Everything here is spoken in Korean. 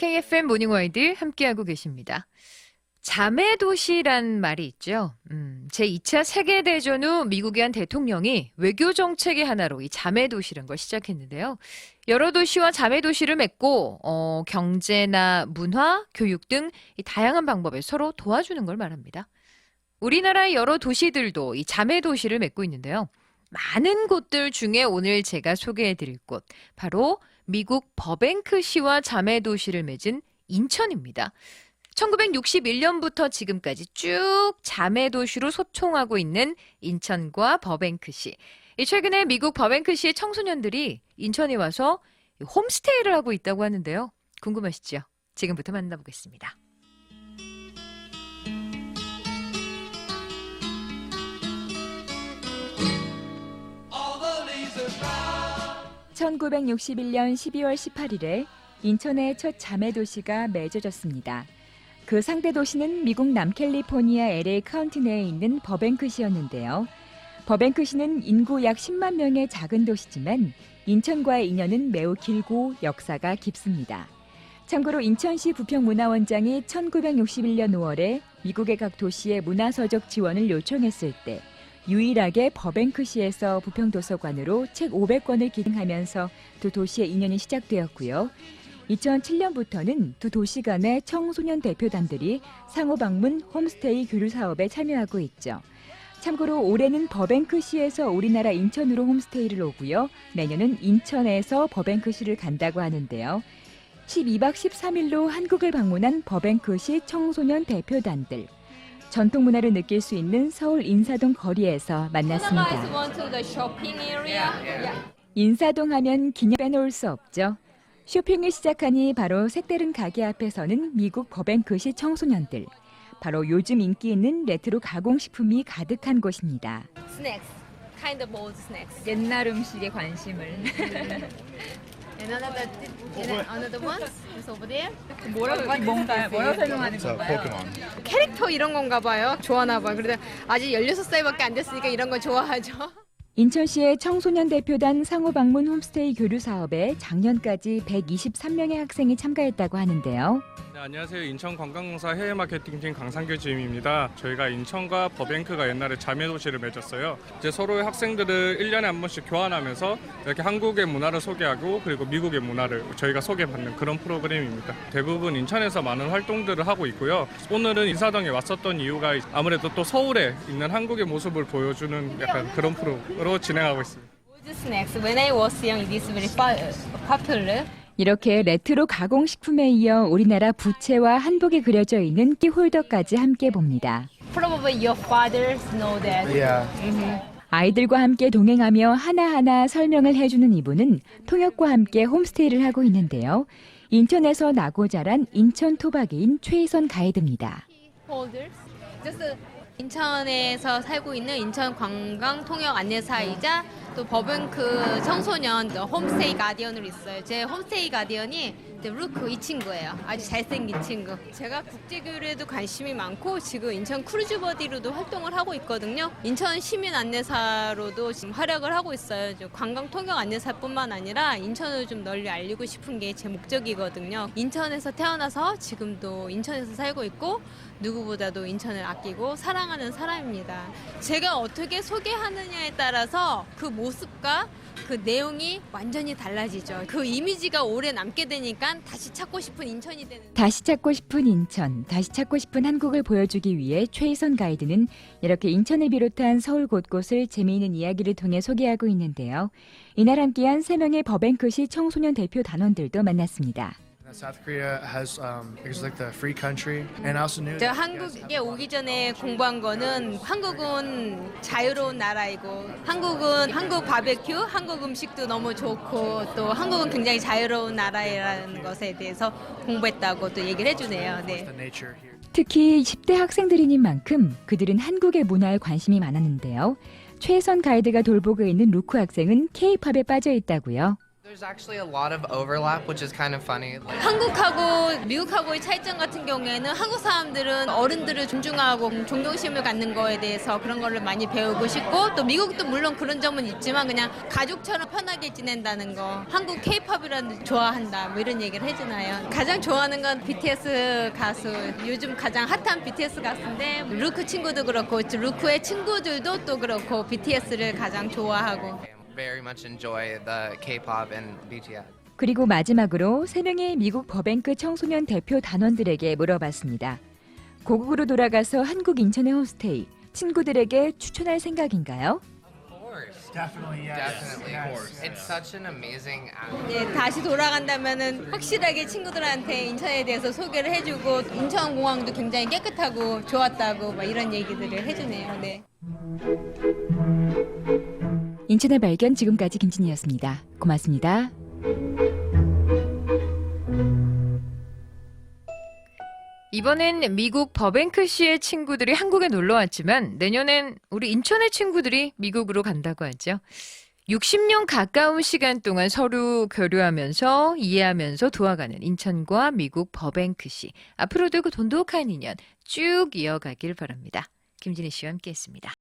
KFM 모닝와이드 함께하고 계십니다. 자매 도시란 말이 있죠. 음, 제2차 세계대전 후 미국의 한 대통령이 외교 정책의 하나로 이 자매 도시란 걸 시작했는데요. 여러 도시와 자매 도시를 맺고 어, 경제나 문화, 교육 등이 다양한 방법에 서로 도와주는 걸 말합니다. 우리나라의 여러 도시들도 이 자매 도시를 맺고 있는데요. 많은 곳들 중에 오늘 제가 소개해 드릴 곳 바로 미국 버뱅크시와 자매 도시를 맺은 인천입니다. 1961년부터 지금까지 쭉 자매 도시로 소총하고 있는 인천과 버뱅크시. 이 최근에 미국 버뱅크시의 청소년들이 인천에 와서 홈스테이를 하고 있다고 하는데요. 궁금하시죠? 지금부터 만나보겠습니다. 1961년 12월 18일에 인천의 첫 자매 도시가 맺어졌습니다. 그 상대 도시는 미국 남캘리포니아 LA 카운티 내에 있는 버뱅크시였는데요. 버뱅크시는 인구 약 10만 명의 작은 도시지만 인천과의 인연은 매우 길고 역사가 깊습니다. 참고로 인천시 부평문화원장이 1961년 5월에 미국의 각 도시의 문화서적 지원을 요청했을 때 유일하게 버뱅크시에서 부평도서관으로 책 500권을 기증하면서 두 도시의 인연이 시작되었고요. 2007년부터는 두 도시 간의 청소년 대표단들이 상호 방문 홈스테이 교류 사업에 참여하고 있죠. 참고로 올해는 버뱅크시에서 우리나라 인천으로 홈스테이를 오고요. 내년은 인천에서 버뱅크시를 간다고 하는데요. 12박 13일로 한국을 방문한 버뱅크시 청소년 대표단들. 전통 문화를 느낄 수 있는 서울 인사동 거리에서 만났습니다. 인사동 하면 기념 빼놓을 수 없죠. 쇼핑을 시작하니 바로 색다른 가게 앞에 서는 미국 버뱅크시 청소년들. 바로 요즘 인기 있는 레트로 가공식품이 가득한 곳입니다. Snacks. Kind of old snacks. 옛날 음식에 관심을. And another, and another one is over there. 뭐라고 뭔가 뭐라고 설명하는 Pokemon. 캐릭터 이런 건가 봐요. 좋아하나 봐. 그래도 아직 16살밖에 안 됐으니까 이런 거 좋아하죠. 인천시의 청소년 대표단 상호 방문 홈스테이 교류 사업에 작년까지 123명의 학생이 참가했다고 하는데요. 네, 안녕하세요. 인천 관광공사 해외 마케팅팀 강상규 주임입니다. 저희가 인천과 버뱅크가 옛날에 자매 도시를 맺었어요. 이제 서로의 학생들을 1년에 한 번씩 교환하면서 이렇게 한국의 문화를 소개하고 그리고 미국의 문화를 저희가 소개받는 그런 프로그램입니다. 대부분 인천에서 많은 활동들을 하고 있고요. 오늘은 인사동에 왔었던 이유가 아무래도 또 서울에 있는 한국의 모습을 보여주는 약간 그런 프로로 진행하고 있습니다. Old snacks. When I was young, it is very popular. 이렇게 레트로 가공식품에 이어 우리나라 부채와 한복이 그려져 있는 키홀더까지 함께 봅니다. Probably your fathers know that. Yeah. 아이들과 함께 동행하며 하나하나 설명을 해주는 이분은 통역과 함께 홈스테이를 하고 있는데요. 인천에서 나고 자란 인천 토박이인 최희선 가이드입니다. just 인천에서 살고 있는 인천 관광 통역 안내사이자 또 버뱅크 청소년 홈스테이 가디언으로 있어요. 제 홈스테이 가디언이 루크 이 친구예요. 아주 잘생긴 친구. 제가 국제교류에도 관심이 많고 지금 인천 크루즈버디로도 활동을 하고 있거든요. 인천 시민 안내사로도 지금 활약을 하고 있어요. 저 관광 통역 안내사뿐만 아니라 인천을 좀 널리 알리고 싶은 게 제 목적이거든요. 인천에서 태어나서 지금도 인천에서 살고 있고 누구보다도 인천을 아끼고 사랑하는 사람입니다. 제가 어떻게 소개하느냐에 따라서 그 모습 과 그 내용이 완전히 달라지죠. 그 이미지가 오래 남게 되니까 다시 찾고 싶은 인천이 되는. 다시 찾고 싶은 인천, 다시 찾고 싶은 한국을 보여주기 위해 최희선 가이드는 이렇게 인천을 비롯한 서울 곳곳을 재미있는 이야기를 통해 소개하고 있는데요. 이날 함께한 세명의 버뱅크시 청소년 대표 단원들도 만났습니다. South Korea has um, it's like the free country, and I also knew. 제가 that you guys 한국에 오기 전에 공부한 거는 한국은 자유로운 나라이고 한국은 한국 바베큐, 한국 음식도 너무 좋고 또 한국은 굉장히 자유로운 나라라는 것에 대해서 공부했다고 또 얘기를 해주네요. 네. 특히 10대 학생들이닌 만큼 그들은 한국의 문화에 관심이 많았는데요. 최선 가이드가 돌보고 있는 루크 학생은 K-팝에 빠져 있다고요. 한국하고 미국하고의 차이점 같은 경우에는 한국 사람들은 어른들을 존중하고 존경심을 갖는 거에 대해서 그런 거를 많이 배우고 싶고 또 미국도 물론 그런 점은 있지만 그냥 가족처럼 편하게 지낸다는 거 한국 케이팝이라는 좋아한다 뭐 이런 얘기를 해주나요? 가장 좋아하는 건 BTS 가수 요즘 가장 핫한 BTS 가수인데 루크 친구도 그렇고 루크의 친구들도 또 그렇고 BTS를 가장 좋아하고 very much enjoy the K-pop and BTS. 그리고 마지막으로 세 명의 미국 버뱅크 청소년 대표 단원들에게 물어봤습니다. 고국으로 돌아가서 한국 인천의 홈스테이 친구들에게 추천할 생각인가요? Of course. Definitely, yes. Definitely. Yes. It's such an amazing act. 네, 다시 돌아간다면은 확실하게 친구들한테 인천에 대해서 소개를 해주고 인천 공항도 굉장히 깨끗하고 좋았다고 막 이런 얘기들을 해주네요. 네. 인천의 발견 지금까지 김진이었습니다. 고맙습니다. 이번엔 미국 버뱅크 씨의 친구들이 한국에 놀러 왔지만 내년엔 우리 인천의 친구들이 미국으로 간다고 하죠. 60년 가까운 시간 동안 서로 교류하면서 이해하면서 도와가는 인천과 미국 버뱅크 씨. 앞으로도 그 돈독한 인연 쭉 이어가길 바랍니다. 김진희 씨와 함께했습니다.